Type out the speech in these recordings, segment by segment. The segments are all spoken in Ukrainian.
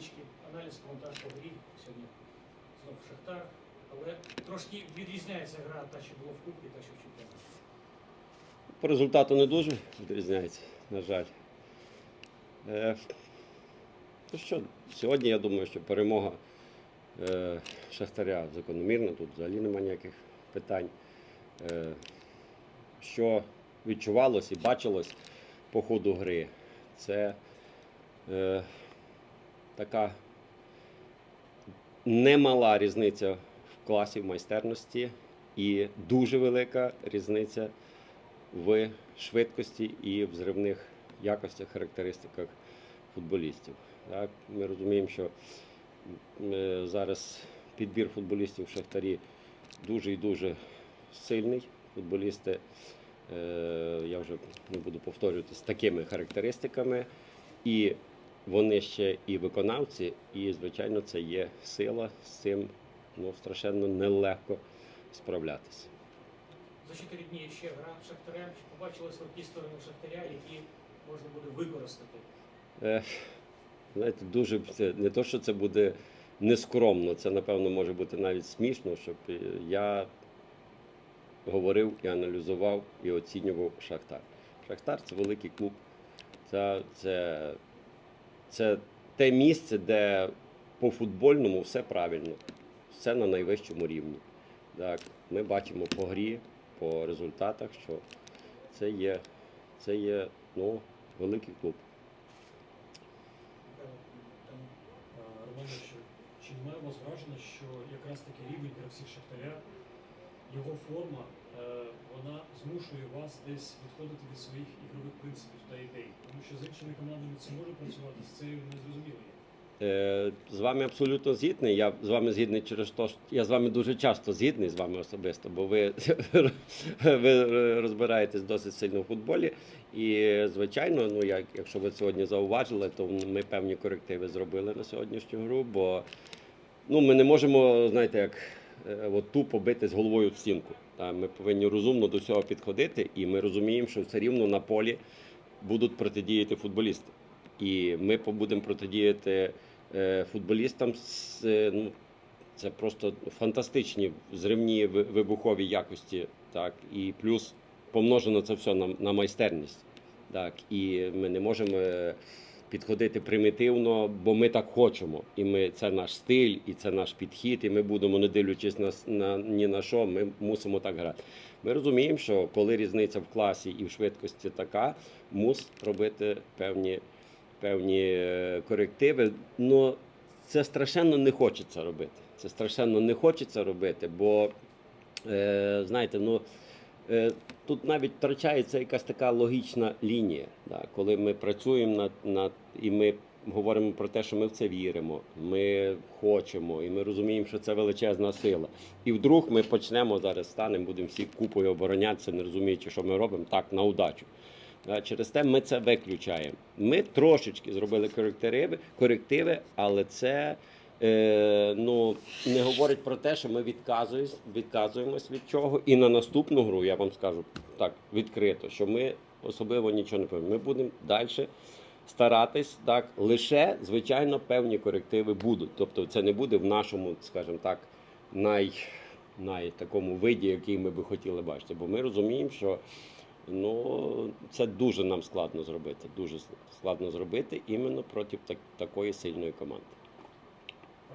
невеличкий аналіз, по грі. Сьогодні знов Шахтар. Але трошки відрізняється гра та, що було в Кубці, та, що в чемпіонаті. По результату не дуже відрізняється, на жаль. Е, ну що, сьогодні я думаю, що перемога е, Шахтаря закономірна, тут взагалі немає ніяких питань. Е, що відчувалось і бачилось по ходу гри, це е, така немала різниця в класі в майстерності і дуже велика різниця в швидкості і в зривних якостях, характеристиках футболістів. Так, ми розуміємо, що е, зараз підбір футболістів в Шахтарі дуже і дуже сильний. Футболісти, е, я вже не буду повторювати, з такими характеристиками. І вони ще і виконавці, і, звичайно, це є сила з цим ну, страшенно нелегко справлятися. За 4 дні ще гра Шахтаря. Чи побачили слабкі сторони Шахтаря, які можна буде використати? Е, Знаєте, дуже це не то, що це буде нескромно, це напевно може бути навіть смішно, щоб е, я говорив і аналізував і оцінював Шахтар. Шахтар це великий клуб. Це, це, це те місце, де по футбольному все правильно, все на найвищому рівні. Так, ми бачимо по грі, по результатах, що це є, це є ну, великий клуб. Там Романович, чи немає у вас що якраз таки рівень гравців Шахтаря, його форма, е, вона змушує вас десь відходити від своїх ігрових принципів та ідей? Тому що з іншими командами це може працювати, з цією не зрозуміло. є. Е, З вами абсолютно згідний. Я з вами згідний через те, що я з вами дуже часто згідний з вами особисто, бо ви, ви розбираєтесь досить сильно в футболі. І, звичайно, ну як якщо ви сьогодні зауважили, то ми певні корективи зробили на сьогоднішню гру, бо ну, ми не можемо, знаєте, як от тупо бити з головою в стінку. Ми повинні розумно до цього підходити, і ми розуміємо, що все рівно на полі будуть протидіяти футболісти. І ми будемо протидіяти е, футболістам. е, ну, це просто фантастичні зривні вибухові якості. Так, і плюс помножено це все на, на майстерність. Так, і ми не можемо е, підходити примітивно, бо ми так хочемо. І ми це наш стиль, і це наш підхід, і ми будемо, не дивлячись на, на ні на що, ми мусимо так грати. Ми розуміємо, що коли різниця в класі і в швидкості така, мус робити певні, певні е, корективи. Ну це страшенно не хочеться робити. Це страшенно не хочеться робити, бо е, знаєте, ну. Е, Тут навіть втрачається якась така логічна лінія, да, коли ми працюємо над, над і ми говоримо про те, що ми в це віримо, ми хочемо, і ми розуміємо, що це величезна сила. І вдруг ми почнемо зараз станемо, будемо всі купою оборонятися, не розуміючи, що ми робимо так на удачу. Через те ми це виключаємо. Ми трошечки зробили корективи, корективи але це е, ну, не говорить про те, що ми відказуємось, відказуємось від чого. І на наступну гру я вам скажу так відкрито, що ми особливо нічого не повинні. Ми будемо далі старатись так. Лише звичайно певні корективи будуть. Тобто, це не буде в нашому, скажімо так, най, най такому виді, який ми би хотіли бачити. Бо ми розуміємо, що ну, це дуже нам складно зробити. Дуже складно зробити іменно проти так, такої сильної команди.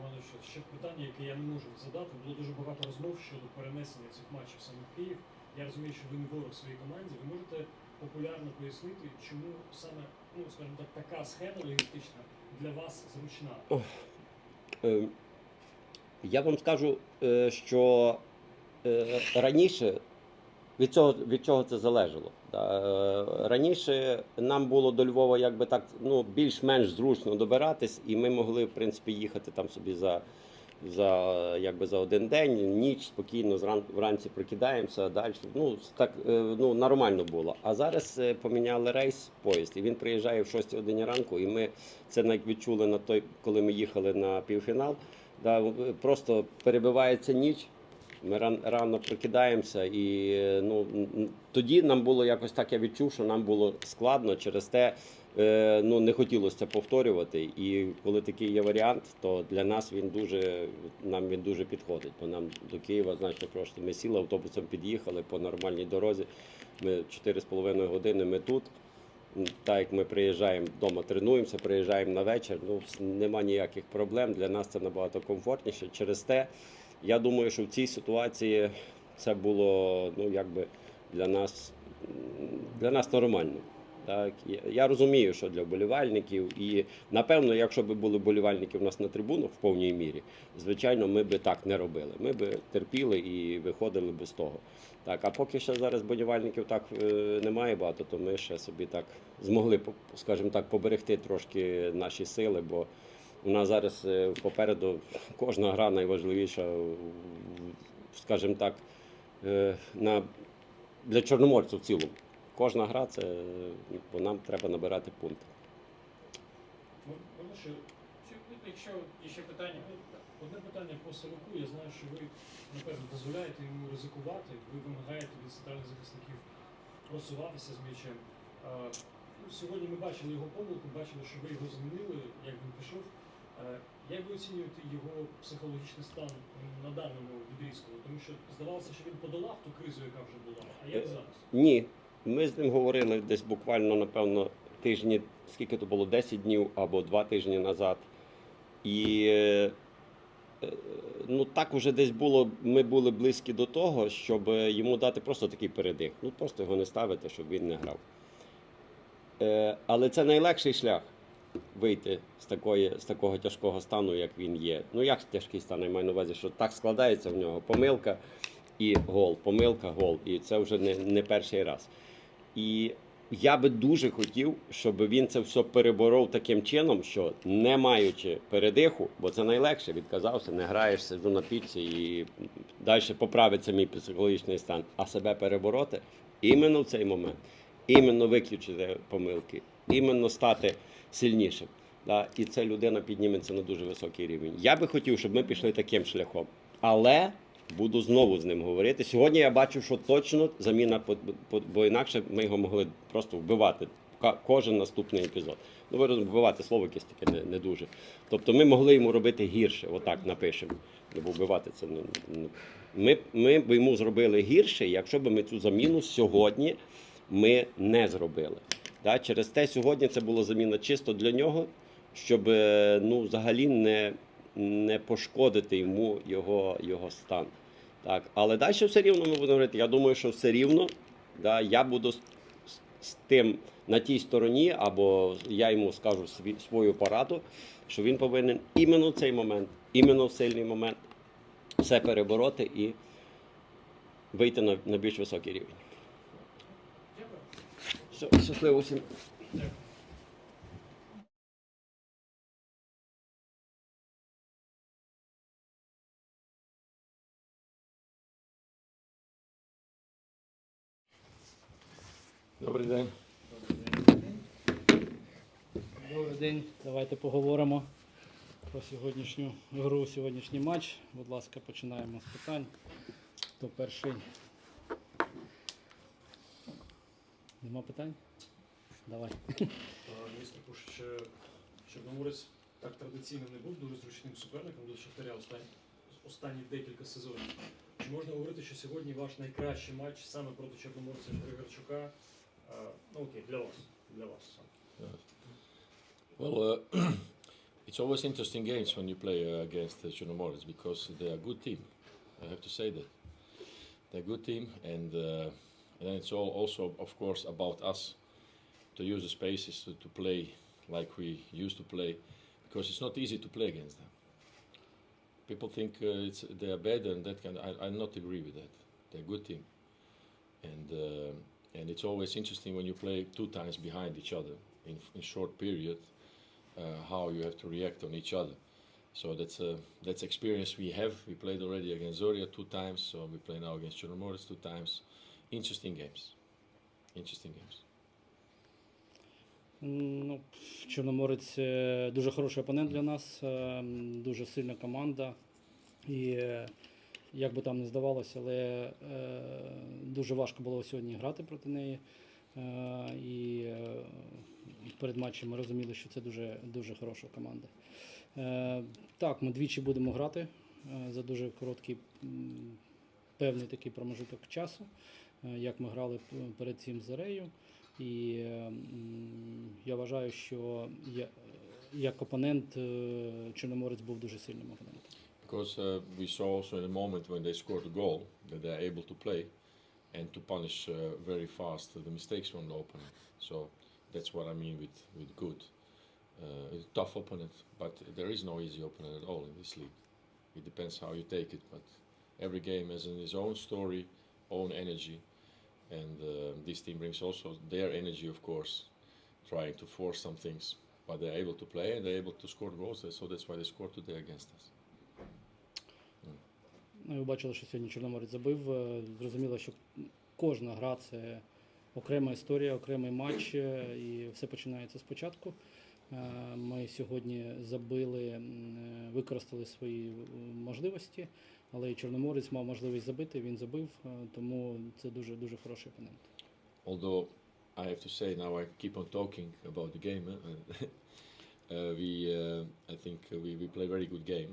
Романович, ще питання, яке я не можу задати. Було дуже багато розмов щодо перенесення цих матчів саме в Київ. Я розумію, що ви не ворог своїй команді. Ви можете популярно пояснити, чому саме, ну скажімо так, така схема логістична для вас зручна. Е, Я вам скажу, е, що е, раніше від цього, від чого це залежало. Е, Раніше нам було до Львова якби так ну, більш-менш зручно добиратись, і ми могли, в принципі, їхати там собі за, за, якби за один день, ніч спокійно зран, вранці прокидаємося, а далі. Ну, так е, ну, нормально було. А зараз е, поміняли рейс поїзд, і він приїжджає в 6 годині ранку, і ми це навіть відчули на той, коли ми їхали на півфінал. Да, просто перебивається ніч. Ми ран, рано прокидаємося, і ну тоді нам було якось так. Я відчув, що нам було складно через те, е, ну, не хотілося повторювати. І коли такий є варіант, то для нас він дуже, нам він дуже підходить. Бо нам до Києва значно просто. Ми сіли автобусом, під'їхали по нормальній дорозі. Ми 4,5 години ми тут. Так як ми приїжджаємо вдома, тренуємося, приїжджаємо на вечір, ну нема ніяких проблем. Для нас це набагато комфортніше. Через те, я думаю, що в цій ситуації це було ну, якби для нас, для нас нормально. Так, я- розумію, що для вболівальників, і напевно, якщо б були вболівальники у нас на трибунах в повній мірі, звичайно, ми би так не робили. Ми би терпіли і виходили без того. Так, а поки що зараз болівальників так е, немає багато, то ми ще собі так змогли, скажімо так, поберегти трошки наші сили, бо у нас зараз е, попереду кожна гра найважливіша, скажімо так, е, на, для чорноморців в цілому. Кожна гра це бо нам треба набирати пункти. Чи, ну, Якщо ще питання, Ну, Одне питання по Сороку. Я знаю, що ви, напевно, дозволяєте йому ризикувати, ви вимагаєте від центральних захисників просуватися з м'ячем. Ну, сьогодні ми бачили його помилку, бачили, що ви його змінили, як він пішов. Як ви оцінюєте його психологічний стан на даному відрізку? Тому що здавалося, що він подолав ту кризу, яка вже була. А як Е, зараз? Ні, ми з ним говорили десь буквально, напевно, тижні, скільки то було, 10 днів або 2 тижні назад. І е, е, ну так уже десь було, ми були близькі до того, щоб йому дати просто такий передих. Ну просто його не ставити, щоб він не грав. Але це найлегший шлях вийти з, такої, з такого тяжкого стану, як він є. Ну як тяжкий стан, я маю на увазі, що так складається в нього помилка і гол, помилка, гол. І це вже не, не перший раз. І я би дуже хотів, щоб він це все переборов таким чином, що не маючи передиху, бо це найлегше, відказався, не граєш, сиджу на пільці і далі поправиться мій психологічний стан, а себе перебороти іменно в цей момент, іменно виключити помилки, іменно стати сильнішим. Да? І ця людина підніметься на дуже високий рівень. Я би хотів, щоб ми пішли таким шляхом. Але буду знову з ним говорити. Сьогодні я бачу, що точно заміна, бо інакше ми його могли просто вбивати кожен наступний епізод. Ну, ви розумієте, вбивати слово якесь таке не, не дуже. Тобто ми могли йому робити гірше, отак напишемо. Ну, Бо вбивати це ну. Ми, ми б йому зробили гірше, якщо б ми цю заміну сьогодні ми не зробили. Да? Через те сьогодні це була заміна чисто для нього, щоб е, ну, взагалі не, не пошкодити йому його, його стан. Так, але далі все рівно ми будемо говорити. Я думаю, що все рівно да, я буду з, тим на тій стороні, або я йому скажу свій, свою пораду, що він повинен іменно цей момент, іменно в сильний момент все перебороти і вийти на, на більш високий рівень. Все, щасливо всім. Дякую. Добрий день. Добрий день. Давайте поговоримо про сьогоднішню гру, сьогоднішній матч. Будь ласка, починаємо з питань. Хто перший? Нема питань? Давай. Місто що Чорноморець так традиційно не був дуже зручним суперником для Шахтаря останні, останні декілька сезонів. Чи можна говорити, що сьогодні ваш найкращий матч саме проти Чорноморця Григорчука? Ну окей, для вас. Для вас саме. Well, uh, it's always interesting games when you play uh, against uh, Chernomorets because they are a good team. I have to say that they're a good team, and uh, and then it's all also, of course, about us to use the spaces to, to play like we used to play, because it's not easy to play against them. People think uh, it's they are bad and that kind. Of, I I not agree with that. They're a good team, and uh, and it's always interesting when you play two times behind each other in in short period uh, how you have to react on each other. So that's uh, that's experience we have. We played already against Zoria two times, so we play now against Chernomorets two times. Interesting games. Interesting games. Ну, Чорноморець е, дуже хороший опонент для нас, е, дуже сильна команда. І е, як би там не здавалося, але дуже важко було сьогодні грати проти неї. І перед матчем ми розуміли, що це дуже, дуже хороша команда. Так, ми двічі будемо грати за дуже короткий певний такий промежуток часу, як ми грали перед цим з Арею. І е, я вважаю, що я, як опонент е, Чорноморець був дуже сильним опонентом. Because uh, we saw also in the moment when they scored a goal that they are able to play and to punish uh, very fast the mistakes from the opponent. So that's what I mean with, with good. Uh, a tough opponent, but there is no easy opponent at all in this league. It depends how you take it, but every game has its own story, own energy, and uh, this team brings also their energy, of course, trying to force some things. But they're able to play and they're able to score goals, so that's why they scored today against us. Ну, ви бачили, що сьогодні Чорноморець забив. Е, Зрозуміло, що кожна гра це окрема історія, окремий матч, е, і все починається спочатку. Е, Ми сьогодні забили, використали свої можливості, але і Чорноморець мав можливість забити, він забив, е, тому це дуже дуже хороший опонент. although I have to say now I keep on talking about the game. eh, uh, we, uh, I think uh, we, we play very good game,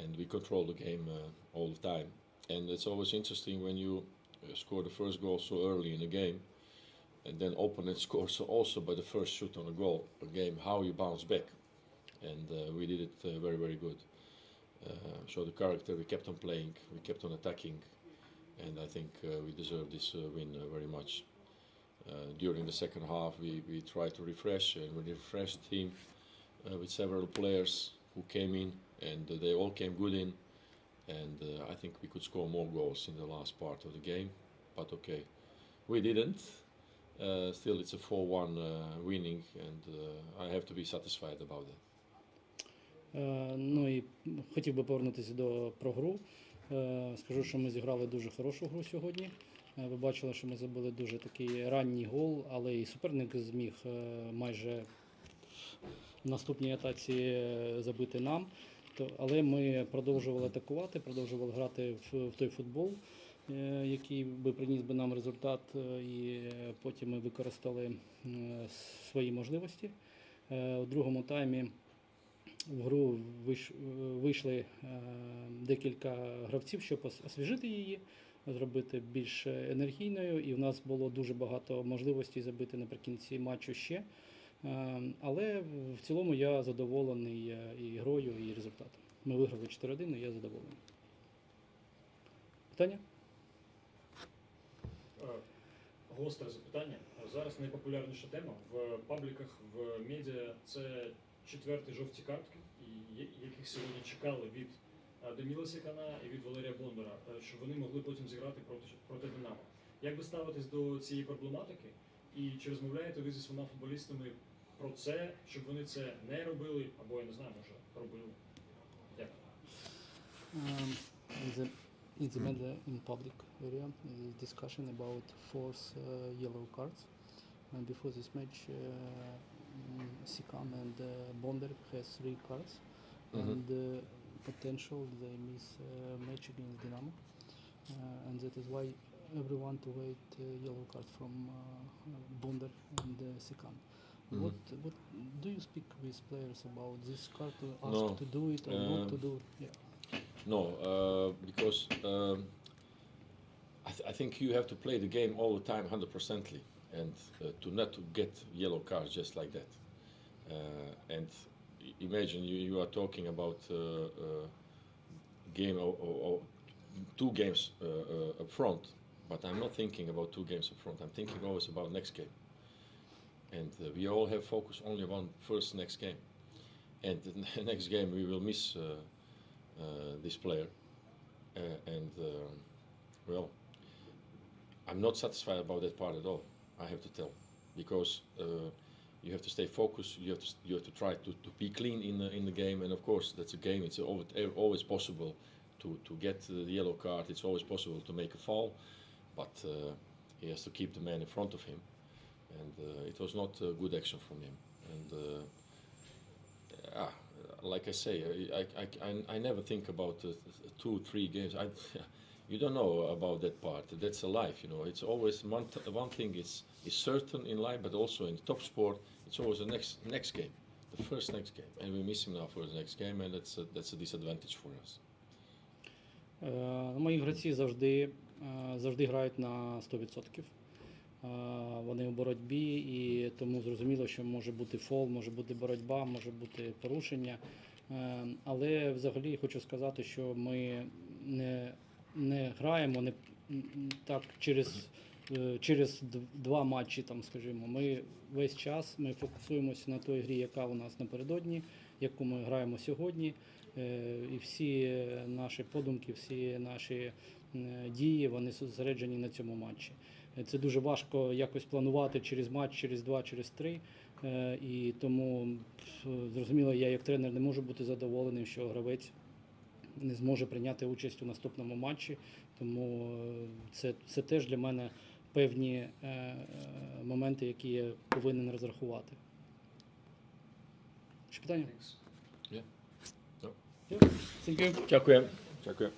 and we control the game uh, all the time. And it's always interesting when you uh, score the first goal so early in the game, and then opponent scores also by the first shoot on a goal a game. How you bounce back, and uh, we did it uh, very very good. uh, so the character we kept on playing, we kept on attacking, and I think uh, we deserve this uh, win very much. During the second half, we, we tried to refresh and we refreshed the team with several players who came in and they all came good in. And I think we could score more goals in the last part of the game, but okay, we didn't. Uh, still, it's a 4 1 uh, winning, and uh, I have to be satisfied about that. Е, Ну і хотів би повернутися до про гру. Е, Скажу, що ми зіграли дуже хорошу гру сьогодні. Е, Ви бачили, що ми забили дуже такий ранній гол, але і суперник зміг майже в наступній атаці забити нам. Але ми продовжували атакувати, продовжували грати в, той футбол, який би приніс би нам результат, і потім ми використали свої можливості. У другому таймі в гру вийшли е, декілька гравців, щоб освіжити її, зробити більш енергійною. І в нас було дуже багато можливостей забити наприкінці матчу ще. Е, Але в цілому я задоволений е, і грою, і результатом. Ми виграли 4-1, і я задоволений. Питання? Гостре запитання. Зараз найпопулярніша тема в пабліках, в медіа це четверті жовті картки, яких сьогодні чекали від е, Даніла Сікана і від Валерія Бондара, е, щоб вони могли потім зіграти проти, проти Динамо. Як ви ставитесь до цієї проблематики? І чи розмовляєте ви зі своїми футболістами про це, щоб вони це не робили, або я не знаю, може робили? Дякую. Um, in the media in public area is discussion about force uh, yellow cards. And before this match, uh, Sikam and uh, Bonder has three cards, Mhm. and uh, potential they miss uh, match against Dynamo, uh, and that is why everyone to wait uh, yellow card from uh, Bonder and uh, Sikam. Mhm. What what do you speak with players about this card to ask No. to do it or not to Um, do? Yeah. No, uh, because um, I, th- I think you have to play the game all the time, hundred percently, and uh, to not to get yellow cards just like that. Uh, and imagine you, you are talking about uh, game or, or, or two games up front, but I'm not thinking about two games up front. I'm thinking always about next game. And we all have focus only on first next game. And the next game we will miss this player. And um, well, I'm not satisfied about that part at all. I have to tell, because uh, you have to stay focused. You have to you have to try to, to be clean in the in the game. And of course, that's a game. It's always, possible to to get the yellow card. It's always possible to make a foul, but uh, he has to keep the man in front of him. And uh, it was not a good action from him. And uh, ah, like I say, I, I, I, I never think about uh, two, three games. I, you don't know about that part. That's a life, you know. It's always one, th- one thing is, is certain in life, but also in top sport, it's always the next next game, the first next game, and we miss him now for the next game, and that's a, that's a disadvantage for us. Е, Мої гравці завжди, е, завжди грають на 100%. Е, Вони у боротьбі, і тому зрозуміло, що може бути фол, може бути боротьба, може бути порушення. Е, Але взагалі хочу сказати, що ми не, не граємо не так через, е, через два матчі, там, скажімо. Ми весь час ми фокусуємося на той грі, яка у нас напередодні, яку ми граємо сьогодні. Е, І всі наші подумки, всі наші е, дії, вони зосереджені на цьому матчі. Це дуже важко якось планувати через матч, через два, через три. І тому зрозуміло, я як тренер не можу бути задоволеним, що гравець не зможе прийняти участь у наступному матчі. Тому е, це, це теж для мене певні е, е, моменти, які я повинен розрахувати. Ще питання? Дякую. Дякую.